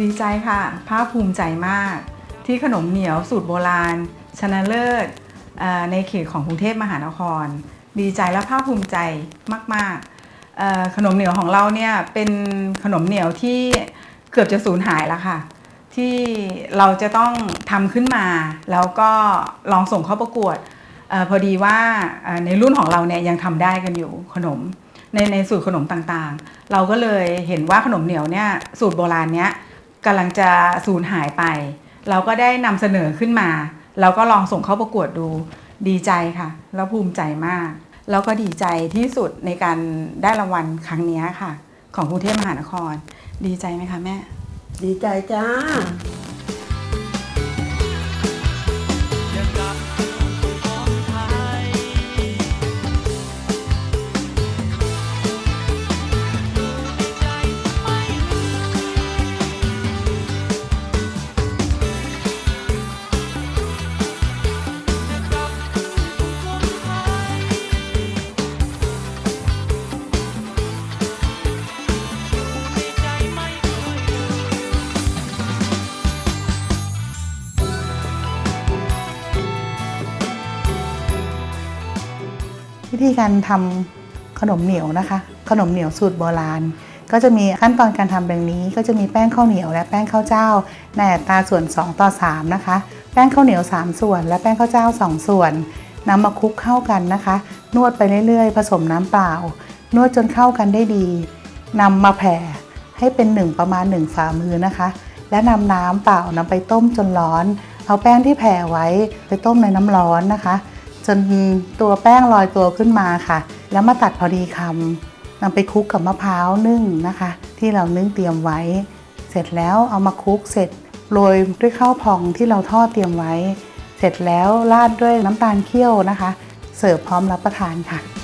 ดีใจค่ะ ภาคภูมิใจมาก ที่ขนมเหนียวสูตรโบราณ ชนะเลิศในเขตของกรุงเทพมหานคร ดีใจและภาคภูมิใจมากๆขนมเหนียวของเราเนี่ยเป็นขนมเหนียวที่เกือบจะสูญหายแล้วค่ะ ที่เราจะต้องทำขึ้นมา แล้วก็ลองส่งเข้าประกวดออพอดีว่าในรุ่นของเราเนี่ยยังทำได้กันอยู่ขนมในในสูตรขนมต่างๆ เราก็เลยเห็นว่าขนมเหนียวเนี่ยสูตรโบราณเนี้ย กำลังจะสูญหายไป เราก็ได้นำเสนอขึ้นมา เราก็ลองส่งเข้าประกวดดูดีใจค่ะ แล้วภูมิใจมาก แล้วก็ดีใจที่สุดในการได้รางวัลครั้งนี้ค่ะ ของกรุงเทพมหานคร ดีใจไหมคะแม่ ดีใจจ้า วิธีการทำขนมเหนียวนะคะ ขนมเหนียวสูตรโบราณ ก็จะมีขั้นตอนการทำดังนี้ ก็จะมีแป้งข้าวเหนียว และแป้งข้าวเจ้าในอัตราส่วน 2 ต่อ 3 นะคะ แป้งข้าวเหนียว 3 ส่วน และแป้งข้าวเจ้า 2 ส่วนนำมาคลุกเข้ากันนะคะ นวดไปเรื่อยๆ ผสมน้ำเปล่า นวดจนเข้ากันได้ดีนำมาแผ่ให้เป็นหนึ่งประมาณ 1 ฝ่ามือนะคะ และนำน้ำเปล่านำไปต้มจนร้อน เอาแป้งที่แผ่ไว้ไปต้มในน้ำร้อนนะคะ จนตัวแป้งลอยตัวขึ้นมาค่ะ แล้วมาตัดพอดีคำนำไปคลุกกับมะพร้าวนึ่งนะคะ ที่เรานึ่งเตรียมไว้ เสร็จแล้วเอามาคลุกเสร็จโรยด้วยข้าวพองที่เราทอดเตรียมไว้ เสร็จแล้วราดด้วยน้ำตาลเคี่ยวนะคะ เสิร์ฟพร้อมรับประทานค่ะ